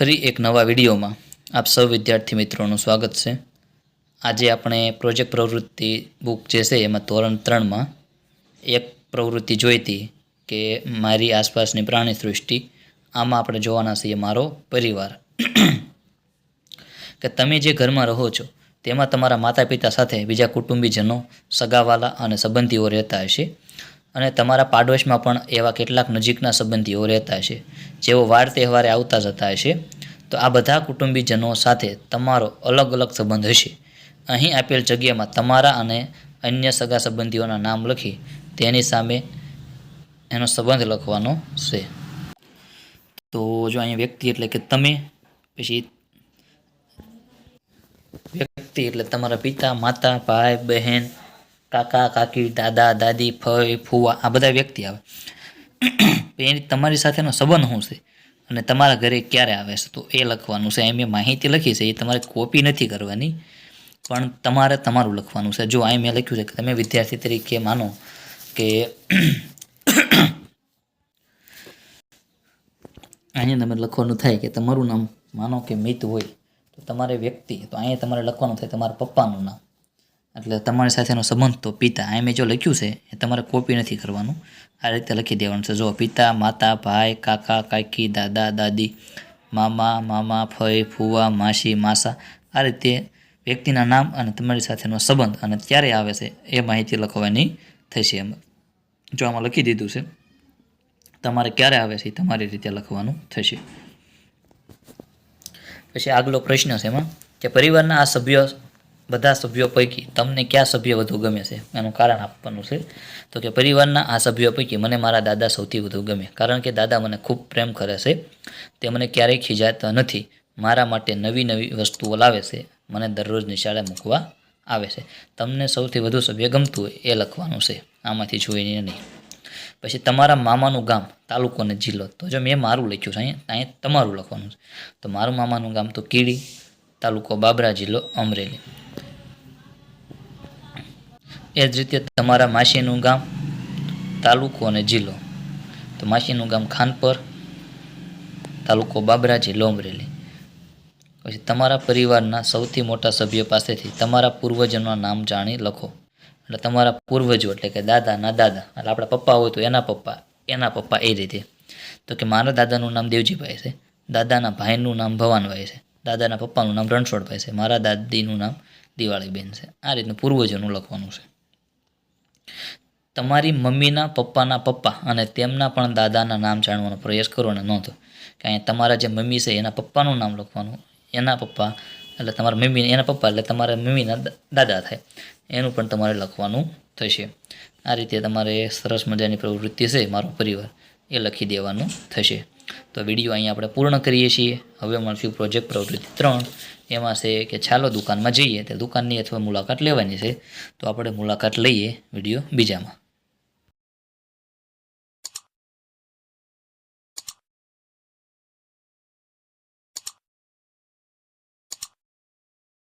ફરી એક નવા વિડીયોમાં આપ સૌ વિદ્યાર્થી મિત્રોનું સ્વાગત છે. આજે આપણે પ્રોજેક્ટ પ્રવૃત્તિ બુક જે છે એમાં ધોરણ ત્રણમાં એક પ્રવૃત્તિ જોઈતી કે મારી આસપાસની પ્રાણી સૃષ્ટિ, આમાં આપણે જોવાના છીએ મારો પરિવાર. કે તમે જે ઘરમાં રહો છો, તેમાં તમારા માતા પિતા સાથે બીજા કુટુંબીજનો સગાવાલા અને સંબંધીઓ રહેતા હશે. અને તમારા પાડોશમાં પણ એવા કેટલાક નજીકના સંબંધીઓ રહેતા હશે, જેઓ વાર તહેવારે આવતા જતા હશે, તો આ બધા કુટુંબીજનો સાથે તમારો અલગ અલગ સંબંધ હશે. અહીં આપેલ જગ્યામાં તમારા અને અન્ય સગા સંબંધીઓના નામ લખી તેની સામે એનો સંબંધ લખવાનો છે. તો જો અહીંયા વ્યક્તિ એટલે કે તમે, પછી વ્યક્તિ એટલે તમારા પિતા, માતા, ભાઈ, બહેન કાકા, કાકી, દાદા, દાદી ફઈ ફુવા, આ બધા વ્યક્તિ આવે. એની તમારી સાથેનો સંબંધ શું છે? અને તમારા ઘરે ક્યારે આવે છે? તો એ લખવાનું છે. અહીં મેં માહિતી લખી છે. એ તમારે કોપી નથી કરવાની. પણ તમારે તમારું લખવાનું છે. જો અહીં મેં લખ્યું છે કે તમે વિદ્યાર્થી તરીકે માનો કે અહીંયા તમે લખવાનું થાય કે તમારું નામ માનો કે મિત હોય, તો તમારે વ્યક્તિ, તો અહીંયા તમારે લખવાનું થાય તમારા પપ્પાનું નામ. એટલે તમારી સાથેનો સંબંધ તો પિતા એમ જો લખ્યું છે, એ તમારે કોપી નથી કરવાનું. આ રીતે લખી દેવાનું છે. જો પિતા, માતા, ભાઈ, કાકા, કાકી, દાદા, દાદી, મામા મામા, ફઈ, ફુવા, માસી, માસા, આ રીતે વ્યક્તિના નામ અને તમારી સાથેનો સંબંધ અને ક્યારે આવે છે, એ માહિતી લખવાની થશે એમ. જો આમાં લખી દીધું છે, તમારે ક્યારે આવે છે તમારી રીતે લખવાનું થશે. પછી આગલો પ્રશ્ન છે એમાં, કે પરિવારના આ સભ્યો બધા સભ્યો પૈકી તમને કયા સભ્ય વધુ ગમે છે? એનું કારણ આપવાનું છે. તો કે પરિવારના આ સભ્યો પૈકી મને મારા દાદા સૌથી વધુ ગમે. કારણ કે દાદા મને ખૂબ પ્રેમ કરે છે. તે મને ક્યારેય ખીજાતા નથી. મારા માટે નવી નવી વસ્તુઓ લાવે છે. મને દરરોજ નિશાળે મૂકવા આવે છે. તમને સૌથી વધુ સભ્ય ગમતું હોય એ લખવાનું છે. આમાંથી જોઈને નહીં. પછી તમારા મામાનું ગામ તાલુકો અને જિલ્લો. તો જો મેં મારું લખ્યું છે, અહીંયા અહીંયા તમારું લખવાનું છે. તો મારું મામાનું ગામ તો કીડી, તાલુકો બાબરા જિલ્લો અમરેલી. એ જ રીતે તમારા માસીનું ગામ, તાલુકો અને જિલ્લો. તો માસીનું ગામ ખાનપર, તાલુકો બાબરા જિલ્લો પછી તમારા પરિવારના સૌથી મોટા સભ્ય પાસેથી તમારા પૂર્વજોના નામ જાણી લખો. એટલે તમારા પૂર્વજો એટલે કે દાદાના દાદા, એટલે આપણા પપ્પા હોય તો એના પપ્પા એના પપ્પા એ રીતે. તો કે મારા દાદાનું નામ દેવજીભાઈ છે, દાદાના ભાઈનું નામ ભવાનભાઈ છે, દાદાના પપ્પાનું નામ રણછોડભાઈ છે, મારા દાદીનું નામ દિવાળીબેન છે. આ રીતનું પૂર્વજોનું લખવાનું છે. તમારી મમ્મીના, પપ્પાના પપ્પા અને તેમના પણ દાદાના નામ જાણવાનો પ્રયાસ કરો અને નોંધો કે અહીંયા તમારા જે મમ્મી છે, એના પપ્પાનું નામ લખવાનું, એના પપ્પા એટલે તમારા મમ્મી, એના પપ્પા એટલે તમારા મમ્મીના દાદા થાય. એનું પણ તમારે લખવાનું થશે. આ રીતે તમારે સરસ મજાની પ્રવૃત્તિ છે, મારો પરિવાર. એ લખી દેવાનું થશે. તો વીડિયો અહીંયા આપણે પૂર્ણ કરીએ છીએ. હવે મળશું પ્રોજેક્ટ પ્રવૃત્તિ ત્રણ. એમાં છે કે ચાલો દુકાનમાં જઈએ. તે દુકાનની અથવા મુલાકાત લેવાની છે. તો આપણે મુલાકાત લઈએ વીડિયો બીજામાં.